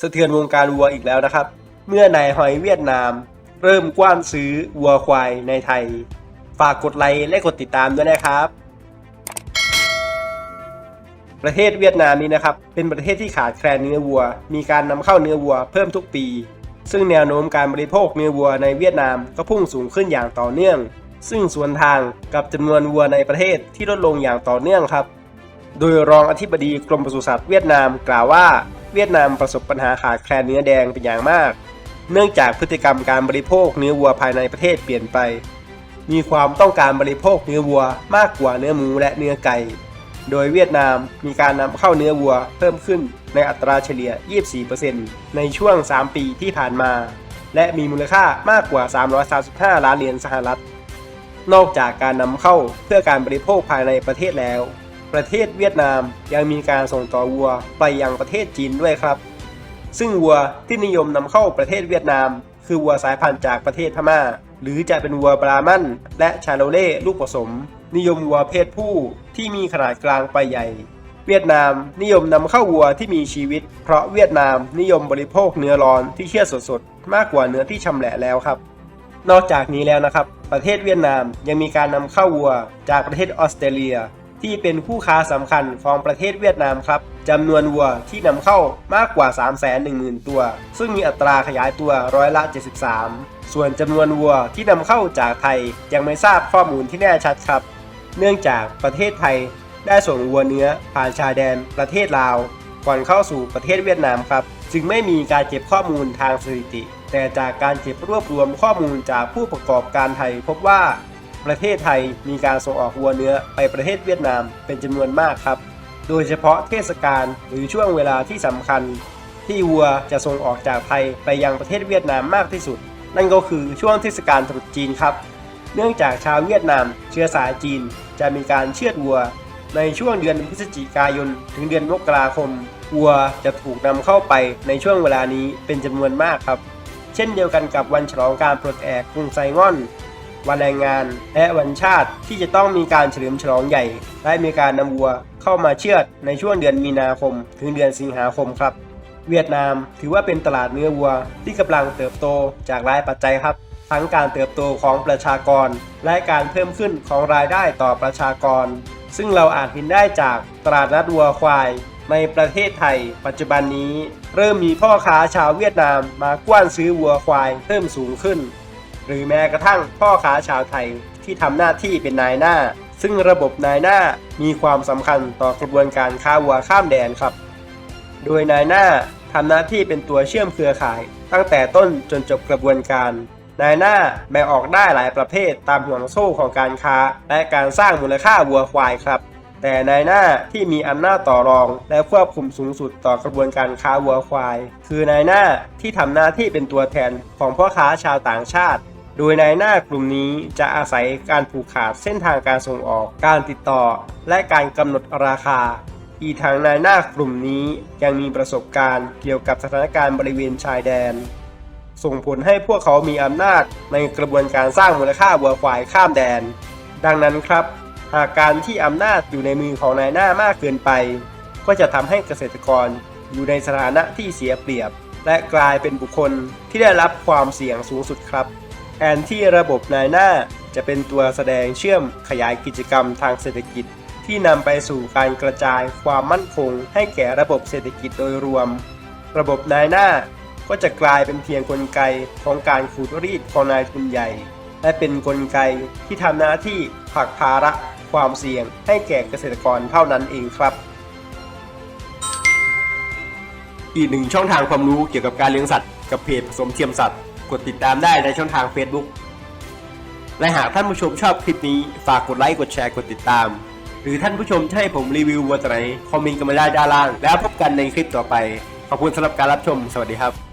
สะเทือนวงการวัวอีกแล้วนะครับ เมื่อนายหอยเวียดนาม เริ่มกว้านซื้อวัวควายในไทย ฝากกดไลค์และกดติดตามด้วยนะครับ ประเทศเวียดนามนี้นะครับ เป็นประเทศที่ขาดแคลนเนื้อวัว มีการนำเข้าเนื้อวัวเพิ่มทุกปี ซึ่งแนวโน้มการบริโภคเนื้อวัวในเวียดนามก็พุ่งสูงขึ้นอย่างต่อเนื่อง ซึ่งสวนทางกับจำนวนวัวในประเทศที่ลดลงอย่างต่อเนื่องครับ โดยรองอธิบดีกรมปศุสัตว์เวียดนามกล่าวว่า เวียดนามประสบปัญหาขาดแคลนเนื้อแดงเป็นอย่างมาก เนื่องจากพฤติกรรมการบริโภคเนื้อวัวภายในประเทศเปลี่ยนไป มีความต้องการบริโภคเนื้อวัวมากกว่าเนื้อหมูและเนื้อไก่ โดยเวียดนามมีการนำเข้าเนื้อวัวเพิ่มขึ้นในอัตราเฉลี่ย 24%ในช่วง 3 ปีที่ผ่านมา และมีมูลค่ามากกว่า 335 ล้านเหรียญสหรัฐ นอกจากการนำเข้าเพื่อการบริโภคภายในประเทศแล้ว ประเทศเวียดนามยังมีการส่งต่อวัวไปยังประเทศจีนด้วยครับ ซึ่งวัวที่นิยมนำเข้าประเทศเวียดนาม คือวัวสายพันธุ์จากประเทศพม่า หรือจะเป็นวัวบรามันและชาโลเล่ลูกผสม นิยมวัวเพศผู้ที่มีขนาดกลางไปใหญ่ เวียดนามนิยมนำเข้าวัวที่มีชีวิต เพราะเวียดนามนิยมบริโภคเนื้อร้อนที่เชื่อสดๆมากกว่าเนื้อที่ชำแหละแล้วครับนอกจากนี้แล้วนะครับ ประเทศเวียดนามยังมีการนำเข้าวัวจากประเทศออสเตรเลีย ที่เป็นคู่ค้าสำคัญของประเทศเวียดนามครับจำนวนวัวที่นำเข้ามากกว่า 310,000 ตัว ซึ่งมีอัตราขยายตัวร้อยละ 73 ส่วนจำนวนวัวที่นำเข้าจากไทยยังไม่ทราบข้อมูลที่แน่ชัดครับ เนื่องจากประเทศไทยได้ส่งวัวเนื้อผ่านชายแดนประเทศลาว ก่อนเข้าสู่ประเทศเวียดนามครับ จึงไม่มีการเก็บข้อมูลทางสถิติ แต่จากการเก็บรวบรวมข้อมูลจากผู้ประกอบการไทยพบว่า ประเทศไทยมีการส่งออกวัวเนื้อไปประเทศเวียดนามเป็นจำนวนมากครับ โดยเฉพาะเทศกาลหรือช่วงเวลาที่สำคัญ ที่วัวจะส่งออกจากไทยไปยังประเทศเวียดนามมากที่สุด นั่นก็คือช่วงเทศกาลตรุษจีนครับ เนื่องจากชาวเวียดนามเชื้อสายจีนจะมีการเชือดวัว ในช่วงเดือนพฤศจิกายน ถึงเดือนมกราคมวัวจะถูกนำเข้าไปในช่วงเวลานี้เป็นจำนวนมากครับ เช่นเดียวกันกับวันฉลองการปลดแอกกรุงไซง่อน วันแรงงาน และวันชาติที่จะต้องมีการเฉลิมฉลองใหญ่ และมีการนำวัวเข้ามาเชือดในช่วงเดือนมีนาคม ถึงเดือนสิงหาคมครับ เวียดนามถือว่าเป็นตลาดเนื้อวัวที่กำลังเติบโตจากหลายปัจจัยครับ ทั้งการเติบโตของประชากร และการเพิ่มขึ้นของรายได้ต่อประชากร ซึ่งเราอาจเห็นได้จากตลาดนัดวัวควายในประเทศไทย ปัจจุบันนี้ เริ่มมีพ่อค้าชาวเวียดนามมากว้านซื้อวัวควายเพิ่มสูงขึ้น หรือแม้กระทั่งพ่อค้าชาวไทยที่ทำหน้าที่เป็นนายหน้า ซึ่งระบบนายหน้ามีความสำคัญต่อกระบวนการค้าวัวข้ามแดนครับ โดยนายหน้าทำหน้าที่เป็นตัวเชื่อมเครือข่าย ตั้งแต่ต้นจนจบกระบวนการนายหน้าแบ่งออกได้หลายประเภทตามห่วงโซ่ของการค้า และการสร้างมูลค่าวัวควายครับ แต่นายหน้าที่มีอำนาจต่อรองและควบคุมสูงสุดต่อกระบวนการค้าวัวควาย คือนายหน้าที่ทำหน้าที่เป็นตัวแทนของพ่อค้าชาวต่างชาติ โดยนายหน้ากลุ่มนี้จะอาศัยการผูกขาดเส้นทางการส่งออก การติดต่อ และการกำหนดราคา อีกทั้งนายหน้ากลุ่มนี้ยังมีประสบการณ์เกี่ยวกับสถานการณ์บริเวณชายแดน ส่งผลให้พวกเขามีอำนาจในกระบวนการสร้างมูลค่าวัวควายข้ามแดน ดังนั้นครับ หากการที่อำนาจอยู่ในมือของนายหน้ามากเกินไป ก็จะทำให้เกษตรกรอยู่ในสถานะที่เสียเปรียบ และกลายเป็นบุคคลที่ได้รับความเสี่ยงสูงสุดครับ แทนที่ระบบนายหน้าจะเป็นตัวแสดงเชื่อมขยายกิจกรรมทางเศรษฐกิจ ที่นำไปสู่การกระจายความมั่นคง ให้แก่ระบบเศรษฐกิจโดยรวม ระบบนายหน้าก็จะกลายเป็นเพียงกลไกของการขูดรีดของนายทุนใหญ่ และเป็นนกลไกที่ทำหน้าที่ผลักภาระความเสี่ยงให้แก่เกษตรกรเท่านั้นเองครับ อีกหนึ่งช่องทางความรู้เกี่ยวกับการเลี้ยงสัตว์ กับเพจผสมเทียมสัตว์ กดติดตามได้ในช่องทาง Facebook และหากท่านผู้ชมชอบคลิปนี้ฝากกดไลค์กดแชร์กดติดตาม หรือท่านผู้ชมจะให้ผมรีวิววัวตัวไหนคอมเมนต์กันมาได้ด้านล่าง แล้วพบกันในคลิปต่อไป ขอบคุณสำหรับการรับชม สวัสดีครับ